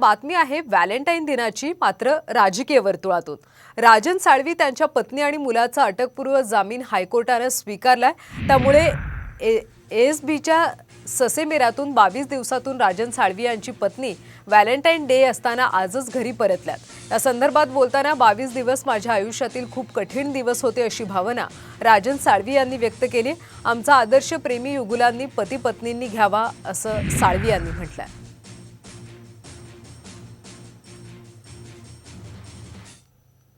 बातमी आहे व्हॅलेंटाईन दिनाची मात्र राजकीय वर्तुळातून. राजन साळवी त्यांच्या पत्नी आणि मुलाचा अटकपूर्व जामीन हायकोर्टानं स्वीकारलाय. त्यामुळे एस बीच्या ससेमेरातून बावीस दिवसातून राजन साळवी यांची पत्नी व्हॅलेंटाईन डे असताना आजच घरी परतल्यात. या संदर्भात बोलताना बावीस दिवस माझ्या आयुष्यातील खूप कठीण दिवस होते अशी भावना राजन साळवी यांनी व्यक्त केली. आमचा आदर्श प्रेमी युगुलांनी पती पत्नींनी घ्यावा असं साळवी यांनी म्हटलंय.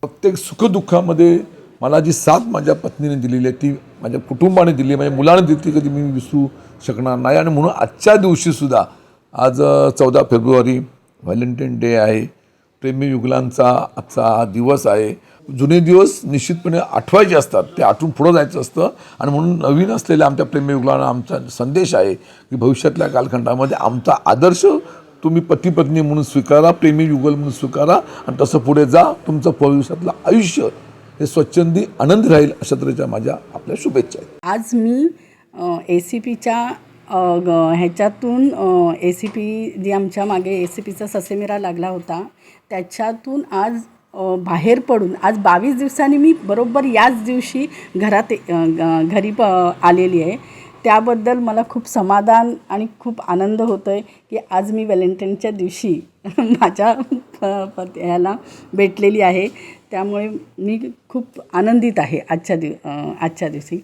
प्रत्येक सुखदुःखामध्ये मला जी साथ माझ्या पत्नीने दिलेली आहे ती माझ्या कुटुंबाने दिली माझ्या मुलाने दिली ती कधी मी विसरू शकणार नाही. आणि म्हणून आजच्या दिवशीसुद्धा आज चौदा फेब्रुवारी व्हॅलेंटाईन डे आहे. प्रेमी युगलांचा आजचा हा दिवस आहे. जुने दिवस निश्चितपणे आठवायचे असतात ते आठवून पुढं जायचं असतं. आणि म्हणून नवीन असलेल्या आमच्या प्रेमी युगलांना आमचा संदेश आहे की भविष्यातल्या कालखंडामध्ये आमचा आदर्श तुम्ही पती पत्नी म्हणून स्वीकारा प्रेमी युगल म्हणून स्वीकारा आणि तसं पुढे जा तुमचं भविष्यातलं आयुष्य हे स्वच्छंदी आनंदी राहील अशा तऱ्हेच्या माझ्या आपल्या शुभेच्छा आहेत. आज मी ए सी पीच्या ह्याच्यातून ए सी पी जी आमच्या मागे ए सी पीचा ससेमिरा लागला होता त्याच्यातून आज बाहेर पडून आज बावीस दिवसांनी मी बरोबर याच दिवशी घरात घरी प आलेली आहे. त्याबद्दल मला खूप समाधान आणि खूप आनंद होतो आहे की आज मी व्हॅलेंटाईनच्या दिवशी माझ्या प- ह्याला भेटलेली आहे. त्यामुळे मी खूप आनंदित आहे आजच्या दिव आजच्या दिवशी.